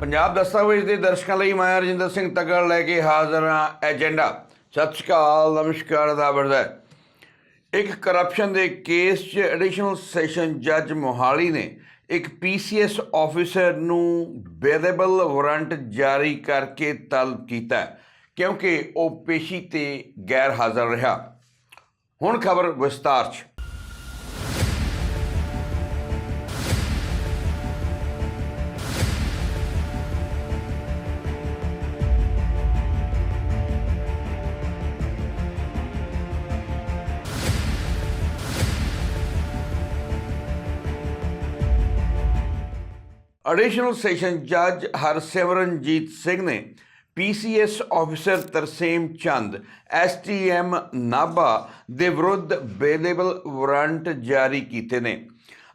ਪੰਜਾਬ ਦਸਤਾਵੇਜ਼ ਦੇ ਦਰਸ਼ਕਾਂ ਲਈ ਮੈਂ ਰਜਿੰਦਰ ਸਿੰਘ ਤਗੜ ਲੈ ਕੇ ਹਾਜ਼ਰ ਹਾਂ ਏਜੰਡਾ। ਸਤਿ ਸ਼੍ਰੀ ਅਕਾਲ, ਨਮਸਕਾਰ ਦਾ। ਵਰਦਾ ਇੱਕ ਕਰਪਸ਼ਨ ਦੇ ਕੇਸ 'ਚ ਐਡੀਸ਼ਨਲ ਸੈਸ਼ਨ ਜੱਜ ਮੋਹਾਲੀ ਨੇ ਇੱਕ ਪੀਸੀਐਸ ਆਫੀਸਰ ਨੂੰ ਬੇਦੇਬਲ ਵਾਰੰਟ ਜਾਰੀ ਕਰਕੇ ਤਲਬ ਕੀਤਾ ਕਿਉਂਕਿ ਉਹ ਪੇਸ਼ੀ ਤੇ ਗੈਰ ਹਾਜ਼ਰ ਰਿਹਾ। ਹੁਣ ਖਬਰ ਵਿਸਤਾਰ 'ਚ। ਐਡੀਸ਼ਨਲ ਸੈਸ਼ਨ ਜੱਜ ਹਰਸਿਮਰਨਜੀਤ ਸਿੰਘ ਨੇ PCS officer Tarsem Chand STM Nabha ਦੇ ਵਿਰੁੱਧ ਬੇਲੇਬਲ ਵਾਰੰਟ ਜਾਰੀ ਕੀਤੇ ਨੇ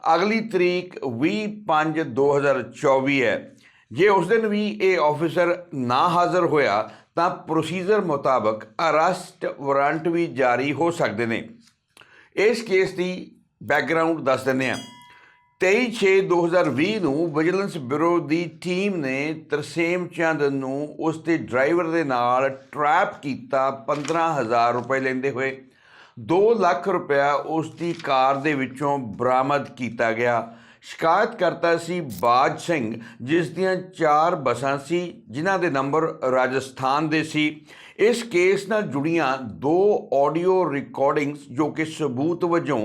ਅਗਲੀ ਤਰੀਕ 20/5/2024 ਹੈ ਜੇ ਉਸ ਦਿਨ ਵੀ ਇਹ ਆਫੀਸਰ ਨਾ ਹਾਜ਼ਰ ਹੋਇਆ ਤਾਂ ਪ੍ਰੋਸੀਜਰ ਮੁਤਾਬਕ ਅਰੈਸਟ ਵਾਰੰਟ ਵੀ ਜਾਰੀ ਹੋ ਸਕਦੇ ਨੇ ਇਸ ਕੇਸ ਦੀ ਬੈਕਗ੍ਰਾਉਂਡ ਦੱਸ ਦਿੰਦੇ ਹਾਂ 23/6/2020 ਨੂੰ ਵਿਜੀਲੈਂਸ ਬਿਊਰੋ ਦੀ ਟੀਮ ਨੇ ਤਰਸੇਮ ਚੰਦ ਨੂੰ ਉਸ ਦੇ ਡਰਾਈਵਰ ਦੇ ਨਾਲ ਟਰੈਪ ਕੀਤਾ 15000 ਰੁਪਏ ਲੈਂਦੇ ਹੋਏ। 2 ਲੱਖ ਰੁਪਇਆ ਉਸ ਦੀ ਕਾਰ ਦੇ ਵਿੱਚੋਂ ਬਰਾਮਦ ਕੀਤਾ ਗਿਆ। ਸ਼ਿਕਾਇਤ ਕਰਤਾ ਸੀ ਬਾਜ ਸਿੰਘ, ਜਿਸ ਦੀਆਂ ਚਾਰ ਬੱਸਾਂ ਸੀ, ਜਿਨ੍ਹਾਂ ਦੇ ਨੰਬਰ ਰਾਜਸਥਾਨ ਦੇ ਸੀ। ਇਸ ਕੇਸ ਨਾਲ ਜੁੜੀਆਂ ਦੋ ਆਡੀਓ ਰਿਕਾਰਡਿੰਗਸ ਜੋ ਕਿ ਸਬੂਤ ਵਜੋਂ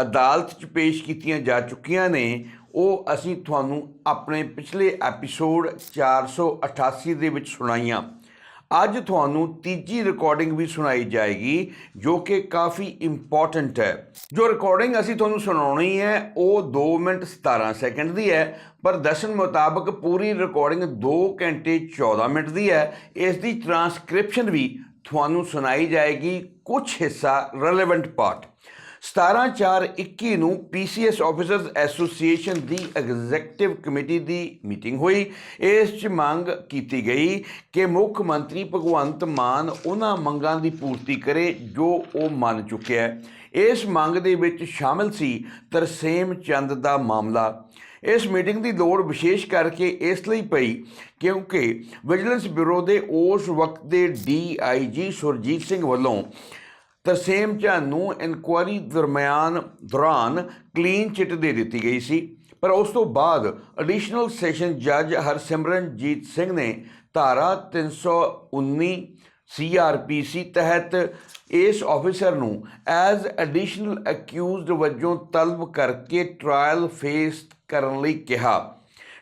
ਅਦਾਲਤ 'ਚ ਪੇਸ਼ ਕੀਤੀਆਂ ਜਾ ਚੁੱਕੀਆਂ ਨੇ, ਉਹ ਅਸੀਂ ਤੁਹਾਨੂੰ ਆਪਣੇ ਪਿਛਲੇ ਐਪੀਸੋਡ 488 ਦੇ ਵਿੱਚ ਸੁਣਾਈਆਂ। ਅੱਜ ਤੁਹਾਨੂੰ ਤੀਜੀ ਰਿਕਾਰਡਿੰਗ ਵੀ ਸੁਣਾਈ ਜਾਏਗੀ, ਜੋ ਕਿ ਕਾਫੀ ਇੰਪੋਰਟੈਂਟ ਹੈ। ਜੋ ਰਿਕਾਰਡਿੰਗ ਅਸੀਂ ਤੁਹਾਨੂੰ ਸੁਣਾਉਣੀ ਹੈ, ਉਹ 2 ਮਿੰਟ 17 ਸੈਕਿੰਡ ਦੀ ਹੈ, ਪਰ ਦੱਸਣ ਮੁਤਾਬਕ ਪੂਰੀ ਰਿਕਾਰਡਿੰਗ 2 ਘੰਟੇ 14 ਮਿੰਟ ਦੀ ਹੈ। ਇਸ ਦੀ ਟਰਾਂਸਕ੍ਰਿਪਸ਼ਨ ਵੀ ਤੁਹਾਨੂੰ ਸੁਣਾਈ ਜਾਏਗੀ ਕੁਝ ਹਿੱਸਾ ਰੈਲੇਵੈਂਟ ਪਾਰਟ 17/4/21 ਨੂੰ ਪੀਸੀਐਸ ਆਫੀਸਰਸ ਐਸੋਸੀਏਸ਼ਨ ਦੀ ਐਗਜ਼ੈਕਟਿਵ ਕਮੇਟੀ ਦੀ ਮੀਟਿੰਗ ਹੋਈ। ਇਸ 'ਚ ਮੰਗ ਕੀਤੀ ਗਈ ਕਿ ਮੁੱਖ ਮੰਤਰੀ ਭਗਵੰਤ ਮਾਨ ਉਹਨਾਂ ਮੰਗਾਂ ਦੀ ਪੂਰਤੀ ਕਰੇ ਜੋ ਉਹ ਮੰਨ ਚੁੱਕਿਆ ਹੈ। ਇਸ ਮੰਗ ਦੇ ਵਿੱਚ ਸ਼ਾਮਲ ਸੀ ਤਰਸੇਮ ਚੰਦ ਦਾ ਮਾਮਲਾ। ਇਸ ਮੀਟਿੰਗ ਦੀ ਲੋੜ ਵਿਸ਼ੇਸ਼ ਕਰਕੇ ਇਸ ਲਈ ਪਈ ਕਿਉਂਕਿ ਵਿਜੀਲੈਂਸ ਬਿਊਰੋ ਦੇ ਉਸ ਵਕਤ ਦੇ ਡੀਆਈਜੀ ਸੁਰਜੀਤ ਸਿੰਘ ਵੱਲੋਂ ਤਰਸੇਮ ਚੰਦ ਨੂੰ ਇਨਕੁਆਰੀ ਦਰਮਿਆਨ ਦੌਰਾਨ ਕਲੀਨ ਚਿੱਟ ਦੇ ਦਿੱਤੀ ਗਈ ਸੀ ਪਰ ਉਸ ਤੋਂ ਬਾਅਦ ਐਡੀਸ਼ਨਲ ਸੈਸ਼ਨ ਜੱਜ ਹਰਸਿਮਰਨਜੀਤ ਸਿੰਘ ਨੇ ਧਾਰਾ 319 ਸੀਆਰਪੀਸੀ ਤਹਿਤ ਇਸ ਆਫੀਸਰ ਨੂੰ ਐਜ਼ ਐਡੀਸ਼ਨਲ ਅਕਿਊਜ਼ਡ ਵਜੋਂ ਤਲਬ ਕਰਕੇ ਟ੍ਰਾਇਲ ਫੇਸ ਕਰਨ ਲਈ ਕਿਹਾ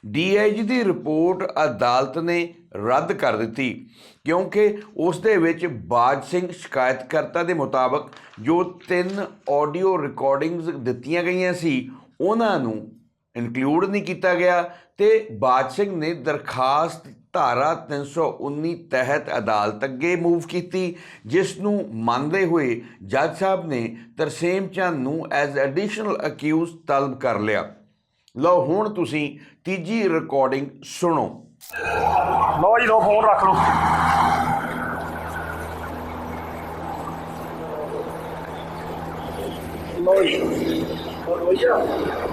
ਡੀਆਈਜੀ ਦੀ ਰਿਪੋਰਟ ਅਦਾਲਤ ਨੇ ਰੱਦ ਕਰ ਦਿੱਤੀ ਕਿਉਂਕਿ ਉਸ ਦੇ ਵਿੱਚ ਬਾਜ ਸਿੰਘ ਸ਼ਿਕਾਇਤਕਰਤਾ ਦੇ ਮੁਤਾਬਕ ਜੋ ਤਿੰਨ ਆਡੀਓ ਰਿਕਾਰਡਿੰਗਸ ਦਿੱਤੀਆਂ ਗਈਆਂ ਸੀ, ਉਹਨਾਂ ਨੂੰ ਇਨਕਲੂਡ ਨਹੀਂ ਕੀਤਾ ਗਿਆ ਤੇ ਬਾਜ ਸਿੰਘ ਨੇ ਦਰਖਾਸਤ ਧਾਰਾ 319 ਤਹਿਤ ਅਦਾਲਤ ਅੱਗੇ ਮੂਵ ਕੀਤੀ ਜਿਸ ਨੂੰ ਮੰਨਦੇ ਹੋਏ ਜੱਜ ਸਾਹਿਬ ਨੇ ਤਰਸੇਮ ਚੰਦ ਨੂੰ ਐਜ਼ ਐਡੀਸ਼ਨਲ ਅਕਿਊਜ਼ ਤਲਬ ਕਰ ਲਿਆ। ਲਓ ਹੁਣ ਤੁਸੀਂ ਤੀਜੀ ਰਿਕਾਰਡਿੰਗ ਸੁਣੋ। ਲਓ ਜੀ ਲਓ ਫੋਨ ਰੱਖ ਲਓ। ਲਓ ਜੀ।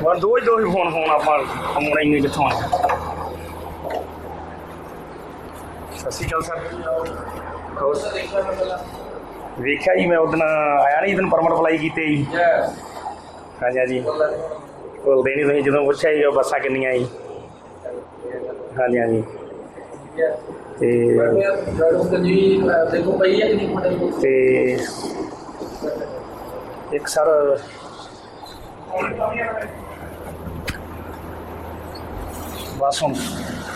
ਵਰ ਦੋ ਹੀ ਦੋ ਹੀ ਫੋਨ ਫੋਨ ਆਪਾਂ ਹਮਣਾ ਇੰਨੇ ਕਿੱਥੋਂ ਆ ਸਤਿ ਸ਼੍ਰੀ ਅਕਾਲ ਸਰ। ਹੋਰ? ਵੇਖਿਆ ਜੀ ਮੈਂ ਉਦਣ ਆਇਆ ਨਹੀਂ ਦਿਨ ਪਰਮਟ ਅਪਲਾਈ ਕੀਤੇ ਜੀ। ਹਾਂਜੀ ਹਾਂਜੀ। ਭੁੱਲਦੇ ਨਹੀਂ ਤੁਸੀਂ ਜਦੋਂ ਪੁੱਛਿਆ ਜੀ ਬੱਸਾਂ ਕਿੰਨੀਆਂ ਜੀ। ਹਾਂਜੀ ਹਾਂਜੀ ਤੇ ਤੇ ਇੱਕ ਸਰ ਬਸ ਹੁਣ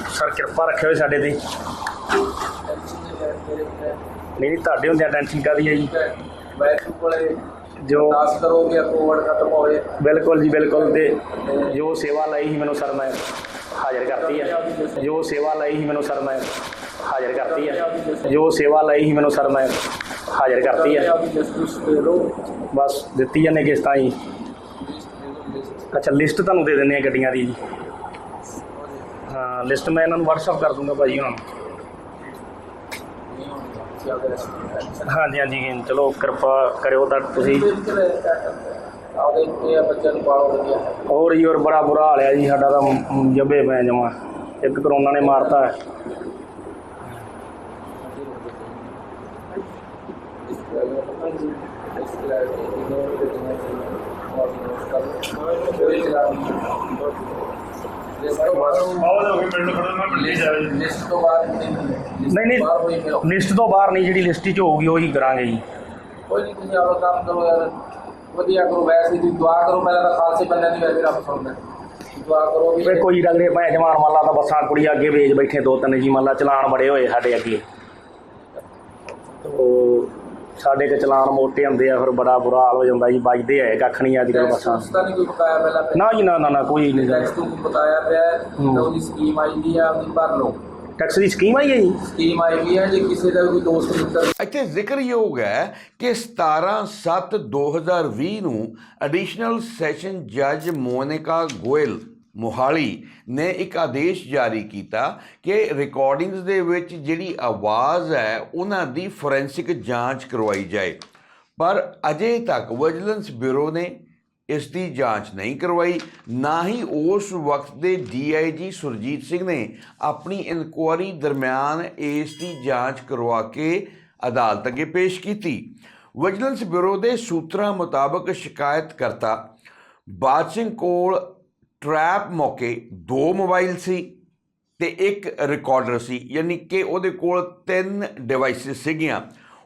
ਸਰ ਕਿਰਪਾ ਰੱਖਿਓ ਸਾਡੇ ਤੇ। ਨਹੀਂ ਤੁਹਾਡੇ ਹੁੰਦਿਆਂ ਟੈਨਸ਼ਨ ਕਾਦੀ ਹੈ ਜੀ? ਜੋ ਅਰਦਾਸ ਕਰੋ ਕਿ ਕੋਵਿਡ ਖਤਮ ਹੋਵੇ। ਬਿਲਕੁਲ ਜੀ ਬਿਲਕੁਲ ਤੇ ਜੋ ਸੇਵਾ ਲਈ ਸੀ ਮੈਨੂੰ ਸਰ ਮੈਂ। ਹਾਜ਼ਰ ਕਰਤੀ ਹੈ ਜੋ ਸੇਵਾ ਲਈ ਸੀ ਮੈਨੂੰ ਸਰ ਮੈਂ ਹਾਜ਼ਰ ਕਰਤੀ ਹੈ ਜੋ ਸੇਵਾ ਲਈ ਸੀ ਮੈਨੂੰ ਸਰ ਮੈਂ ਹਾਜ਼ਰ ਕਰਤੀ ਹੈ ਬਸ ਦਿੱਤੀ ਜਾਂਦੇ ਕਿਸ਼ਤਾਂ ਜੀ। ਅੱਛਾ ਲਿਸਟ ਤੁਹਾਨੂੰ ਦੇ ਦਿੰਦੇ ਆ ਗੱਡੀਆਂ ਦੀ ਜੀ। ਹਾਂ ਲਿਸਟ ਮੈਂ ਇਹਨਾਂ ਨੂੰ WhatsApp ਕਰ ਦੂੰਗਾ ਭਾਜੀ ਹੁਣ। ਹਾਂਜੀ ਹਾਂਜੀ, ਚਲੋ ਕਿਰਪਾ ਕਰਿਓ ਤਾਂ ਤੁਸੀਂ। ਆਦੇ ਇਹ ਬੱਚਿਆਂ ਨੂੰ ਪਾਲੋ ਵਧੀਆ। ਹੋਰ ਜੀ ਹੋਰ ਬੜਾ ਬੁਰਾ ਹਾਲ ਹੈ ਜੀ ਸਾਡਾ ਤਾਂ ਮ- ਜੱਬੇ ਪੈ ਜਾਵਾਂ। ਇੱਕ ਕਰੋਨਾ ਨੇ ਮਾਰਤਾ। ਹੈ ਲਿਸਟ ਤੋਂ ਬਾਅਦ ਨਹੀਂ ਬਾਹਰ ਹੋਈ ਨਹੀਂ ਲਿਸਟ ਤੋਂ ਬਾਹਰ ਨਹੀਂ ਜਿਹੜੀ ਲਿਸਟ 'ਚ ਹੋਊਗੀ ਉਹੀ ਕਰਾਂਗੇ ਜੀ। ਕੋਈ ਨਹੀਂ ਤੁਸੀਂ ਆਪਣਾ ਕੰਮ ਕਰੋ ਯਾਰ। ਵਧੀਆ ਕਰੋ ਵੈਸੇ ਤੁਸੀਂ ਦੁਆ ਕਰੋ ਪਹਿਲਾਂ ਤਾਂ ਖਾਲਸੇ ਬੰਦਿਆਂ ਦੀ ਵੈਸੇ ਰੱਬ ਸੁਣਦਾ। ਦੁਆ ਕਰੋ ਵੀ ਵੇ ਕੋਈ ਰਗੜੇ ਭੈ ਜਮਾਨ ਮੰਨ ਲਾ ਤਾਂ ਬੱਸਾਂ ਕੁੜੀਆਂ ਅੱਗੇ ਵੇਚ ਬੈਠੇ ਦੋ ਤਿੰਨ ਜੀ ਮੰਨ ਲਾ ਚਲਾਨ ਬੜੇ ਹੋਏ ਸਾਡੇ ਅੱਗੇ। ਉਹ ਸਾਡੇ ਕੇ ਚਲਾਨ ਮੋਟੇ ਹੁੰਦੇ ਆ ਫਿਰ ਬੜਾ ਬੁਰਾ ਹਾਲ ਹੋ ਜਾਂਦਾ ਜੀ ਵੱਜਦੇ ਆ ਕੱਖ ਨਹੀਂ ਅੱਜ ਬੱਸਾਂ ਨਹੀਂ ਕੋਈ ਪਹਿਲਾਂ ਨਾ ਜੀ ਨਾ ਨਾ ਨਾ ਕੋਈ ਨਹੀਂ ਟੈਕਸ ਤੋਂ ਬਤਾਇਆ ਪਿਆ। ਤਾਂ ਉਹਦੀ ਸਕੀਮ ਆਈ ਦੀ ਆ ਉਹਦੀ ਭਰ ਲਓ। ਟੈਕਸ ਦੀ ਸਕੀਮ ਆਈ ਹੈ ਜੀ? ਸਕੀਮ ਆਈ ਵੀ ਹੈ ਜੇ ਕਿਸੇ ਦਾ ਕੋਈ ਦੋਸਤ ਮਿੱਤਰ ਇੱਥੇ ਜ਼ਿਕਰਯੋਗ ਹੈ ਕਿ 17/7/2020 ਨੂੰ ਐਡੀਸ਼ਨਲ ਸੈਸ਼ਨ ਜੱਜ ਮੋਨਿਕਾ ਗੋਇਲ ਮੋਹਾਲੀ ਨੇ ਇੱਕ ਆਦੇਸ਼ ਜਾਰੀ ਕੀਤਾ ਕਿ ਰਿਕਾਰਡਿੰਗਸ ਦੇ ਵਿੱਚ ਜਿਹੜੀ ਆਵਾਜ਼ ਹੈ ਉਹਨਾਂ ਦੀ ਫੋਰੈਂਸਿਕ ਜਾਂਚ ਕਰਵਾਈ ਜਾਏ। ਪਰ ਅਜੇ ਤੱਕ ਵਿਜੀਲੈਂਸ ਬਿਊਰੋ ਨੇ ਇਸ ਦੀ ਜਾਂਚ ਨਹੀਂ ਕਰਵਾਈ, ਨਾ ਹੀ ਉਸ ਵਕਤ ਦੇ ਡੀਆਈਜੀ ਸੁਰਜੀਤ ਸਿੰਘ ਨੇ ਆਪਣੀ ਇਨਕੁਆਰੀ ਦਰਮਿਆਨ ਇਸ ਦੀ ਜਾਂਚ ਕਰਵਾ ਕੇ ਅਦਾਲਤ ਅੱਗੇ ਪੇਸ਼ ਕੀਤੀ। ਵਿਜੀਲੈਂਸ ਬਿਊਰੋ ਦੇ ਸੂਤਰਾਂ ਮੁਤਾਬਕ ਸ਼ਿਕਾਇਤ ਕਰਤਾ ਬਾਦ ਸਿੰਘ ਕੋਲ ਟਰੈਪ ਮੌਕੇ ਦੋ ਮੋਬਾਈਲ ਸੀ ਤੇ ਇੱਕ ਰਿਕਾਰਡਰ ਸੀ, ਯਾਨੀ ਕਿ ਉਹਦੇ ਕੋਲ ਤਿੰਨ ਡਿਵਾਈਸਿਸ ਸੀਗੀਆਂ।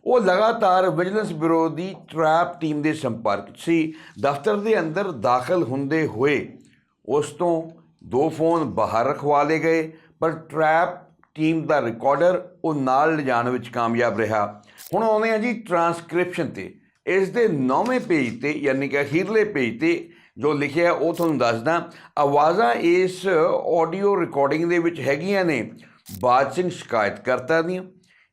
ਉਹ ਲਗਾਤਾਰ ਵਿਜੀਲੈਂਸ ਬਿਊਰੋ ਦੀ ਟਰੈਪ ਟੀਮ ਦੇ ਸੰਪਰਕ 'ਚ ਸੀ। ਦਫ਼ਤਰ ਦੇ ਅੰਦਰ ਦਾਖਲ ਹੁੰਦੇ ਹੋਏ ਉਸ ਤੋਂ ਦੋ ਫੋਨ ਬਾਹਰ ਰਖਵਾ ਲਏ ਗਏ, ਪਰ ਟਰੈਪ ਟੀਮ ਦਾ ਰਿਕਾਰਡਰ ਉਹ ਨਾਲ ਲਿਜਾਣ ਵਿੱਚ ਕਾਮਯਾਬ ਰਿਹਾ। ਹੁਣ ਆਉਂਦੇ ਆ ਜੀ ਟਰਾਂਸਕ੍ਰਿਪਸ਼ਨ ਤੇ। ਇਸ ਦੇ ਨੌਵੇਂ ਪੇਜ ਤੇ, ਯਾਨੀ ਕਿ ਅਖੀਰਲੇ ਪੇਜ ਤੇ ਜੋ ਲਿਖਿਆ ਉਹ ਤੁਹਾਨੂੰ ਦੱਸਦਾ ਆਵਾਜ਼ਾਂ ਇਸ ਆਡੀਓ ਰਿਕਾਰਡਿੰਗ ਦੇ ਵਿੱਚ ਹੈਗੀਆਂ ਨੇ। ਬਾਦ ਸਿੰਘ ਸ਼ਿਕਾਇਤਕਰਤਾ ਦੀਆਂ।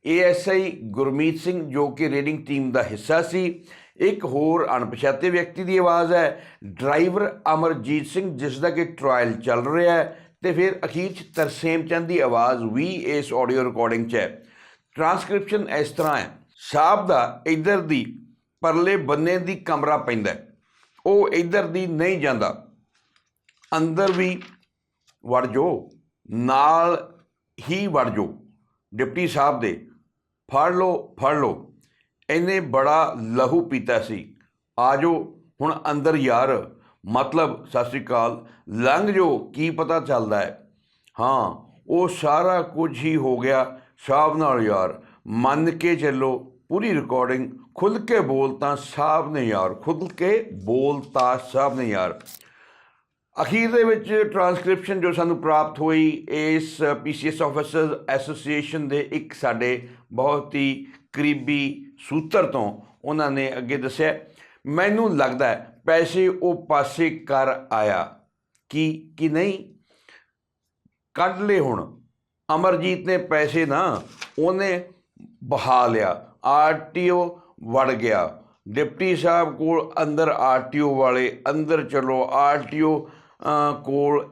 ਏਐਸਆਈ ਗੁਰਮੀਤ ਸਿੰਘ ਜੋ ਕਿ ਰੇਡਿੰਗ ਟੀਮ ਦਾ ਹਿੱਸਾ ਸੀ। ਇੱਕ ਹੋਰ ਅਣਪਛਾਤੇ ਵਿਅਕਤੀ ਦੀ ਆਵਾਜ਼ ਹੈ। ਡਰਾਈਵਰ ਅਮਰਜੀਤ ਸਿੰਘ, ਜਿਸ ਦਾ ਕਿ ਟ੍ਰਾਇਲ ਚੱਲ ਰਿਹਾ ਹੈ ਤੇ ਫਿਰ ਅਖੀਰ 'ਚ ਤਰਸੇਮ ਚੰਦ ਦੀ ਆਵਾਜ਼ ਵੀ ਇਸ ਆਡੀਓ ਰਿਕਾਰਡਿੰਗ 'ਚ ਹੈ। ਟਰਾਂਸਕ੍ਰਿਪਸ਼ਨ ਇਸ ਤਰ੍ਹਾਂ ਹੈ। ਸਾਹਿਬ ਦਾ ਇਧਰ ਦੀ ਪਰਲੇ ਬੰਨੇ ਦੀ ਕਮਰਾ ਪੈਂਦਾ ਉਹ ਇਧਰ ਦੀ ਨਹੀਂ ਜਾਂਦਾ। ਅੰਦਰ ਵੀ ਵੜ ਜੋ ਨਾਲ ਹੀ ਵੜ ਜੋ ਡਿਪਟੀ ਸਾਹਿਬ ਦੇ ਫੜ ਲੋ ਫੜ ਲੋ ਇਹਨੇ ਬੜਾ ਲਹੂ ਪੀਤਾ ਸੀ। ਆਜੋ, ਹੁਣ ਅੰਦਰ ਯਾਰ। ਮਤਲਬ, ਸਤਿ ਸ੍ਰੀ ਅਕਾਲ। ਲੰਘ ਜੋ, ਕੀ ਪਤਾ ਚੱਲਦਾ ਹੈ। ਹਾਂ, ਉਹ ਸਾਰਾ ਕੁਝ ਹੀ ਹੋ ਗਿਆ। ਸਾਹਿਬ ਨਾਲ ਯਾਰ, ਮੰਨ ਕੇ ਚੱਲੋ, ਪੂਰੀ ਰਿਕਾਰਡਿੰਗ ਖੁੱਲ ਕੇ ਬੋਲ ਤਾਂ ਸਾਹਿਬ ਨੇ ਯਾਰ। ਖੁੱਲ ਕੇ ਬੋਲ ਤਾਂ ਸਾਹਿਬ ਨੇ ਯਾਰ। ਅਖੀਰ ਦੇ ਵਿੱਚ ਟਰਾਂਸਕ੍ਰਿਪਸ਼ਨ ਜੋ ਸਾਨੂੰ ਪ੍ਰਾਪਤ ਹੋਈ, ਇਸ ਪੀਸੀਐਸ ਆਫੀਸਰਸ ਐਸੋਸੀਏਸ਼ਨ ਦੇ ਇੱਕ ਸਾਡੇ ਬਹੁਤ ਹੀ ਕਰੀਬੀ ਸੂਤਰ ਤੋਂ ਉਹਨਾਂ ਨੇ ਅੱਗੇ ਦੱਸਿਆ, ਮੈਨੂੰ ਲੱਗਦਾ ਹੈ ਪੈਸੇ ਉਹ ਪਾਸੇ ਕਰ ਆਇਆ। ਕੀ, ਕਿ ਨਹੀਂ? ਕੱਢ ਲਏ ਹੁਣ। ਅਮਰਜੀਤ ਨੇ ਪੈਸੇ ਨਾ ਉਹਨੇ ਬਹਾ ਲਿਆ। ਆਰਟੀਓ ਵੜ ਗਿਆ। ਡਿਪਟੀ ਸਾਹਿਬ ਕੋਲ ਅੰਦਰ ਆਰਟੀਓ ਵਾਲੇ ਅੰਦਰ ਚਲੋ। ਆਰਟੀਓ ਕੋਲ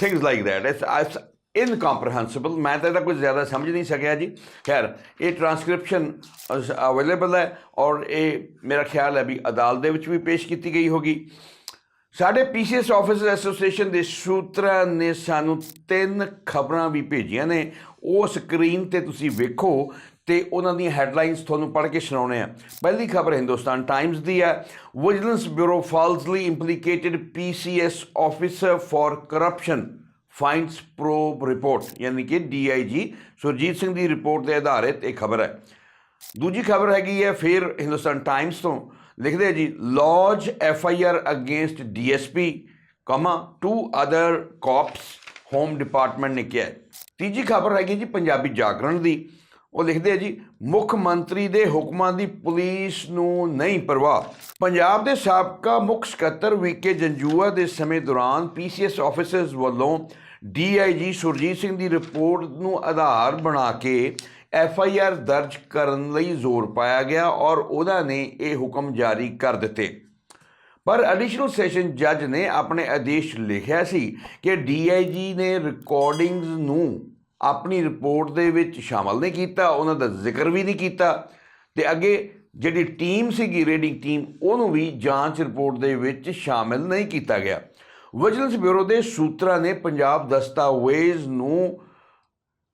things like that it's incomprehensible ਮੈਂ ਤਾਂ ਇਹਦਾ ਕੁਝ ਜ਼ਿਆਦਾ ਸਮਝ ਨਹੀਂ ਸਕਿਆ ਜੀ। ਖੈਰ, ਇਹ ਟਰਾਂਸਕ੍ਰਿਪਸ਼ਨ ਅਵੇਲੇਬਲ ਹੈ ਔਰ ਇਹ ਮੇਰਾ ਖਿਆਲ ਹੈ ਵੀ ਅਦਾਲਤ ਦੇ ਵਿੱਚ ਵੀ ਪੇਸ਼ ਕੀਤੀ ਗਈ ਹੋਗੀ। ਸਾਡੇ ਪੀਸੀਐਸ ਆਫਿਸਰ ਐਸੋਸੀਏਸ਼ਨ ਦੇ ਸੂਤਰਾਂ ਨੇ ਸਾਨੂੰ ਤਿੰਨ ਖਬਰਾਂ ਵੀ ਭੇਜੀਆਂ ਨੇ। ਉਹ ਸਕਰੀਨ ਤੇ ਤੁਸੀਂ ਵੇਖੋ ਤੇ ਉਹਨਾਂ ਦੀਆਂ ਹੈਡਲਾਈਨਸ ਤੁਹਾਨੂੰ ਪੜ੍ਹ ਕੇ ਸੁਣਾਉਣੇ ਆ। ਪਹਿਲੀ ਖਬਰ ਹਿੰਦੁਸਤਾਨ ਟਾਈਮਸ ਦੀ ਹੈ। Vigilance bureau falsely implicated PCS officer for corruption finds probe report ਯਾਨੀ ਕਿ ਡੀਆਈਜੀ ਸੁਰਜੀਤ ਸਿੰਘ ਦੀ ਰਿਪੋਰਟ ਦੇ ਆਧਾਰਿਤ ਇਹ ਖਬਰ ਹੈ। ਦੂਜੀ ਖਬਰ ਹੈਗੀ ਹੈ ਫਿਰ ਹਿੰਦੁਸਤਾਨ ਟਾਈਮਸ ਤੋਂ। ਲਿਖਦੇ ਜੀ lodge F I R against P comma two other cops home department ਨੇ ਕਿਹਾ ਤੀਜੀ ਖਬਰ ਹੈਗੀ ਜੀ, ਪੰਜਾਬੀ ਜਾਗਰਣ ਦੀ। ਉਹ ਲਿਖਦੇ ਆ ਜੀ, ਮੁੱਖ ਮੰਤਰੀ ਦੇ ਹੁਕਮਾਂ ਦੀ ਪੁਲਿਸ ਨੂੰ ਨਹੀਂ ਪਰਵਾਹ। ਪੰਜਾਬ ਦੇ ਸਾਬਕਾ ਮੁੱਖ ਸਕੱਤਰ ਵੀਕੇ ਜੰਜੂਆ ਦੇ ਸਮੇਂ ਦੌਰਾਨ ਪੀਸੀਐਸ ਆਫੀਸਰਸ ਵੱਲੋਂ ਡੀਆਈਜੀ ਸੁਰਜੀਤ ਸਿੰਘ ਦੀ ਰਿਪੋਰਟ ਨੂੰ ਆਧਾਰ ਬਣਾ ਕੇ ਐਫ ਆਈ ਆਰ ਦਰਜ ਕਰਨ ਲਈ ਜ਼ੋਰ ਪਾਇਆ ਗਿਆ ਔਰ ਉਹਨਾਂ ਨੇ ਇਹ ਹੁਕਮ ਜਾਰੀ ਕਰ ਦਿੱਤੇ। ਪਰ ਐਡੀਸ਼ਨਲ ਸੈਸ਼ਨ ਜੱਜ ਨੇ ਆਪਣੇ ਆਦੇਸ਼ ਲਿਖਿਆ ਸੀ ਕਿ ਡੀਆਈਜੀ ਨੇ ਰਿਕਾਰਡਿੰਗਸ ਨੂੰ ਆਪਣੀ ਰਿਪੋਰਟ ਦੇ ਵਿੱਚ ਸ਼ਾਮਲ ਨਹੀਂ ਕੀਤਾ, ਉਹਨਾਂ ਦਾ ਜ਼ਿਕਰ ਵੀ ਨਹੀਂ ਕੀਤਾ ਤੇ ਅੱਗੇ ਜਿਹੜੀ ਟੀਮ ਸੀਗੀ ਰੇਡਿੰਗ ਟੀਮ ਉਹਨੂੰ ਵੀ ਜਾਂਚ ਰਿਪੋਰਟ ਦੇ ਵਿੱਚ ਸ਼ਾਮਲ ਨਹੀਂ ਕੀਤਾ ਗਿਆ। ਵਿਜੀਲੈਂਸ ਬਿਊਰੋ ਦੇ ਸੂਤਰਾਂ ਨੇ ਪੰਜਾਬ ਦਸਤਾਵੇਜ਼ ਨੂੰ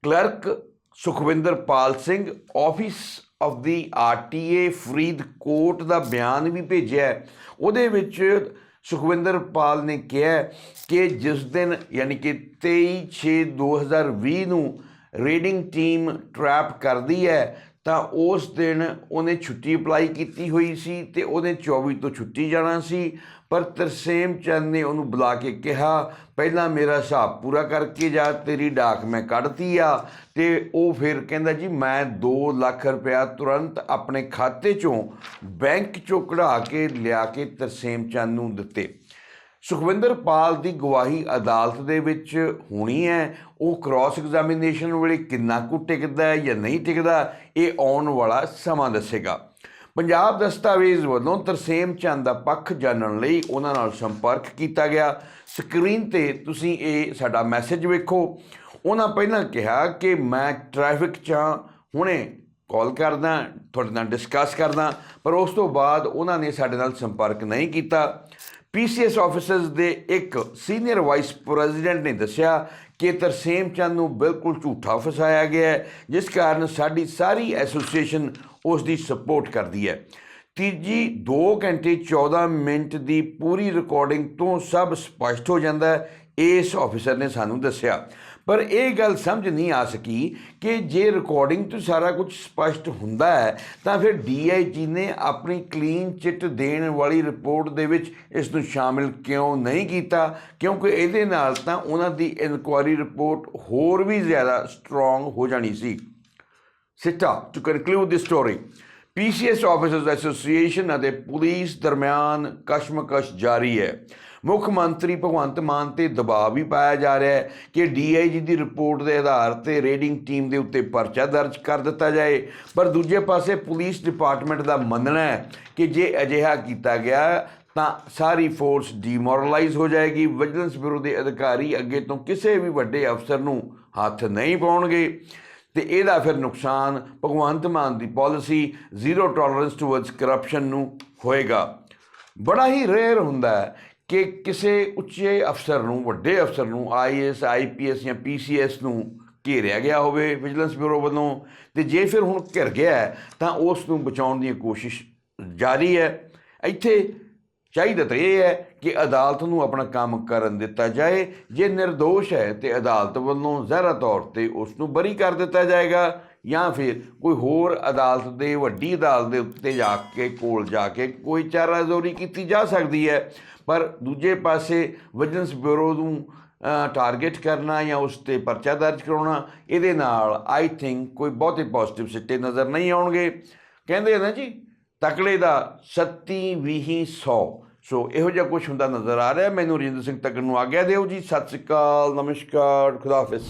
clerk Sukhwinder Pal Singh office of the RTA Faridkot ਦਾ ਬਿਆਨ ਵੀ ਭੇਜਿਆ ਉਹਦੇ ਵਿੱਚ ਸੁਖਵਿੰਦਰ ਪਾਲ ਨੇ ਕਿਹਾ ਕਿ ਜਿਸ ਦਿਨ ਯਾਨੀ ਕਿ 23/6/2020 ਨੂੰ ਰੇਡਿੰਗ ਟੀਮ ਟਰੈਪ ਕਰਦੀ ਹੈ, ਤਾਂ ਉਸ ਦਿਨ ਉਹਨੇ ਛੁੱਟੀ ਅਪਲਾਈ ਕੀਤੀ ਹੋਈ ਸੀ ਤੇ ਉਹਨੇ 24 ਤੋਂ ਛੁੱਟੀ ਜਾਣਾ ਸੀ। ਪਰ ਤਰਸੇਮ ਚੰਦ ਨੇ ਉਹਨੂੰ ਬੁਲਾ ਕੇ ਕਿਹਾ, ਪਹਿਲਾਂ ਮੇਰਾ ਹਿਸਾਬ ਪੂਰਾ ਕਰਕੇ ਜਾ, ਤੇਰੀ ਡਾਕ ਮੈਂ ਕੱਢਤੀ ਆ। ਤੇ ਉਹ ਫਿਰ ਕਹਿੰਦਾ, ਜੀ, ਮੈਂ 2 ਲੱਖ ਰੁਪਇਆ ਤੁਰੰਤ ਆਪਣੇ ਖਾਤੇ ਚੋਂ ਬੈਂਕ ਚੋਂ ਕਢਾ ਕੇ ਲਿਆ ਕੇ ਤਰਸੇਮ ਚੰਦ ਨੂੰ ਦਿੱਤੇ। ਸੁਖਵਿੰਦਰ ਪਾਲ ਦੀ ਗਵਾਹੀ ਅਦਾਲਤ ਦੇ ਵਿੱਚ ਹੋਣੀ ਹੈ। ਉਹ ਕ੍ਰਾਸ ਐਗਜ਼ਾਮੀਨੇਸ਼ਨ ਵੇਲੇ ਕਿੰਨਾ ਕੁ ਟਿਕਦਾ ਹੈ ਜਾਂ ਨਹੀਂ ਟਿਕਦਾ, ਇਹ ਆਉਣ ਵਾਲਾ ਸਮਾਂ ਦੱਸੇਗਾ। ਪੰਜਾਬ ਦਸਤਾਵੇਜ਼ ਵੱਲੋਂ ਤਰਸੇਮ ਚੰਦ ਦਾ ਪੱਖ ਜਾਣਨ ਲਈ ਉਹਨਾਂ ਨਾਲ ਸੰਪਰਕ ਕੀਤਾ ਗਿਆ। ਸਕਰੀਨ ਤੇ ਤੁਸੀਂ ਇਹ ਸਾਡਾ ਮੈਸੇਜ ਵੇਖੋ। ਉਹਨਾਂ ਪਹਿਲਾਂ ਕਿਹਾ ਕਿ ਮੈਂ ਟ੍ਰੈਫਿਕ 'ਚ ਹਾਂ, ਹੁਣੇ ਕਾਲ ਕਰਦਾ ਤੁਹਾਡੇ ਨਾਲ ਡਿਸਕਸ ਕਰਦਾ ਪਰ ਉਸ ਤੋਂ ਬਾਅਦ ਉਹਨਾਂ ਨੇ ਸਾਡੇ ਨਾਲ ਸੰਪਰਕ ਨਹੀਂ ਕੀਤਾ। ਪੀਸੀਐਸ ਆਫੀਸਰਸ ਦੇ ਇੱਕ ਸੀਨੀਅਰ ਵਾਈਸ ਪ੍ਰੈਜ਼ੀਡੈਂਟ ਨੇ ਦੱਸਿਆ ਕਿ ਤਰਸੇਮ ਚੰਦ ਨੂੰ ਬਿਲਕੁਲ ਝੂਠਾ ਫਸਾਇਆ ਗਿਆ ਜਿਸ ਕਾਰਨ ਸਾਡੀ ਸਾਰੀ ਐਸੋਸੀਏਸ਼ਨ ਉਸ ਦੀ ਸਪੋਰਟ ਕਰਦੀ ਹੈ। ਤੀਜੀ 2 ਘੰਟੇ 14 ਮਿੰਟ ਦੀ ਪੂਰੀ ਰਿਕਾਰਡਿੰਗ ਤੋਂ ਸਭ ਸਪਸ਼ਟ ਹੋ ਜਾਂਦਾ ਹੈ, ਇਸ ਆਫੀਸਰ ਨੇ ਸਾਨੂੰ ਦੱਸਿਆ। ਪਰ ਇਹ ਗੱਲ ਸਮਝ ਨਹੀਂ ਆ ਸਕੀ ਕਿ ਜੇ ਰਿਕਾਰਡਿੰਗ ਤੋਂ ਸਾਰਾ ਕੁਝ ਸਪਸ਼ਟ ਹੁੰਦਾ ਹੈ, ਤਾਂ ਫਿਰ ਡੀਆਈਜੀ ਨੇ ਆਪਣੀ ਕਲੀਨ ਚਿੱਟ ਦੇਣ ਵਾਲੀ ਰਿਪੋਰਟ ਦੇ ਵਿੱਚ ਇਸ ਨੂੰ ਸ਼ਾਮਿਲ ਕਿਉਂ ਨਹੀਂ ਕੀਤਾ? ਕਿਉਂਕਿ ਇਹਦੇ ਨਾਲ ਤਾਂ ਉਹਨਾਂ ਦੀ ਇਨਕੁਆਇਰੀ ਰਿਪੋਰਟ ਹੋਰ ਵੀ ਜ਼ਿਆਦਾ ਸਟਰੋਂਗ ਹੋ ਜਾਣੀ ਸੀ। ਸਿੱਟਾ to conclude this story PCS officers association ਅਤੇ ਪੁਲਿਸ ਦਰਮਿਆਨ ਕਸ਼ਮਕਸ਼ ਜਾਰੀ ਹੈ। ਮੁੱਖ ਮੰਤਰੀ ਭਗਵੰਤ ਮਾਨ ਤੇ ਦਬਾਅ ਵੀ ਪਾਇਆ ਜਾ ਰਿਹਾ ਹੈ ਕਿ ਡੀਆਈਜੀ ਦੀ ਰਿਪੋਰਟ ਦੇ ਆਧਾਰ ਤੇ ਰੇਡਿੰਗ ਟੀਮ ਦੇ ਉੱਤੇ ਪਰਚਾ ਦਰਜ ਕਰ ਦਿੱਤਾ ਜਾਏ। ਪਰ ਦੂਜੇ ਪਾਸੇ ਪੁਲਿਸ ਡਿਪਾਰਟਮੈਂਟ ਦਾ ਮੰਨਣਾ ਹੈ ਕਿ ਜੇ ਅਜਿਹਾ ਕੀਤਾ ਗਿਆ ਤਾਂ ਸਾਰੀ ਫੋਰਸ ਡੀਮੋਰਲਾਈਜ਼ ਹੋ ਜਾਏਗੀ। ਵਿਜੀਲੈਂਸ ਬਿਊਰੋ ਦੇ ਅਧਿਕਾਰੀ ਅੱਗੇ ਤੋਂ ਕਿਸੇ ਵੀ ਵੱਡੇ ਅਫਸਰ ਨੂੰ ਹੱਥ ਨਹੀਂ ਪਾਉਣਗੇ। ਤੇ ਇਹਦਾ ਫਿਰ ਨੁਕਸਾਨ ਭਗਵੰਤ ਮਾਨ ਦੀ policy zero tolerance towards corruption ਨੂੰ ਹੋਏਗਾ। ਬੜਾ ਹੀ ਰੇਅਰ ਹੁੰਦਾ ਹੈ ਕਿ ਕਿਸੇ ਉੱਚੇ ਅਫਸਰ ਨੂੰ, ਵੱਡੇ ਅਫਸਰ ਨੂੰ ਆਈਐਸ ਆਈਪੀਐਸ ਜਾਂ ਪੀਸੀਐਸ ਨੂੰ ਘੇਰਿਆ ਗਿਆ ਹੋਵੇ ਵਿਜੀਲੈਂਸ ਬਿਊਰੋ ਵੱਲੋਂ ਤੇ ਜੇ ਫਿਰ ਹੁਣ ਘਿਰ ਗਿਆ ਤਾਂ ਉਸ ਨੂੰ ਬਚਾਉਣ ਦੀ ਕੋਸ਼ਿਸ਼ ਜਾਰੀ ਹੈ। ਇੱਥੇ ਚਾਹੀਦਾ ਤਾਂ ਇਹ ਹੈ ਕਿ ਅਦਾਲਤ ਨੂੰ ਆਪਣਾ ਕੰਮ ਕਰਨ ਦਿੱਤਾ ਜਾਏ। ਜੇ ਨਿਰਦੋਸ਼ ਹੈ ਤੇ ਅਦਾਲਤ ਵੱਲੋਂ ਜ਼ਹਿਰਾ ਤੌਰ ਤੇ ਉਸ ਨੂੰ ਬਰੀ ਕਰ ਦਿੱਤਾ ਜਾਏਗਾ ਜਾਂ ਫਿਰ ਕੋਈ ਹੋਰ ਅਦਾਲਤ ਦੇ ਵੱਡੀ ਅਦਾਲਤ ਦੇ ਉੱਤੇ ਜਾ ਕੇ, ਕੋਲ ਜਾ ਕੇ ਕੋਈ ਚਾਰਾਜ਼ੋਰੀ ਕੀਤੀ ਜਾ ਸਕਦੀ ਹੈ। ਪਰ ਦੂਜੇ ਪਾਸੇ ਵਿਜੀਲੈਂਸ ਬਿਊਰੋ ਨੂੰ ਟਾਰਗੇਟ ਕਰਨਾ ਜਾਂ ਉਸ ਤੇ ਪਰਚਾ ਦਰਜ ਕਰਾਉਣਾ, ਇਹਦੇ ਨਾਲ ਆਈ ਥਿੰਕ ਕੋਈ ਬਹੁਤੇ ਪੋਜ਼ਿਟਿਵ ਸਿੱਟੇ ਨਜ਼ਰ ਨਹੀਂ ਆਉਣਗੇ। ਕਹਿੰਦੇ ਆ ਨਾ ਜੀ ਤਕੜੇ ਦਾ ਸੱਤੀ, ਵੀਹੀ 100 ਸੋ ਇਹੋ ਜਿਹਾ ਕੁਝ ਹੁੰਦਾ ਨਜ਼ਰ ਆ ਰਿਹਾ। ਮੈਨੂੰ ਰਿੰਦਰ ਸਿੰਘ ਤੱਕਰ ਨੂੰ ਆਗਿਆ ਦਿਓ ਜੀ। ਸਤਿ ਸ੍ਰੀ ਅਕਾਲ। ਨਮਸਕਾਰ। ਖੁਦਾ ਹਾਫਿਜ਼।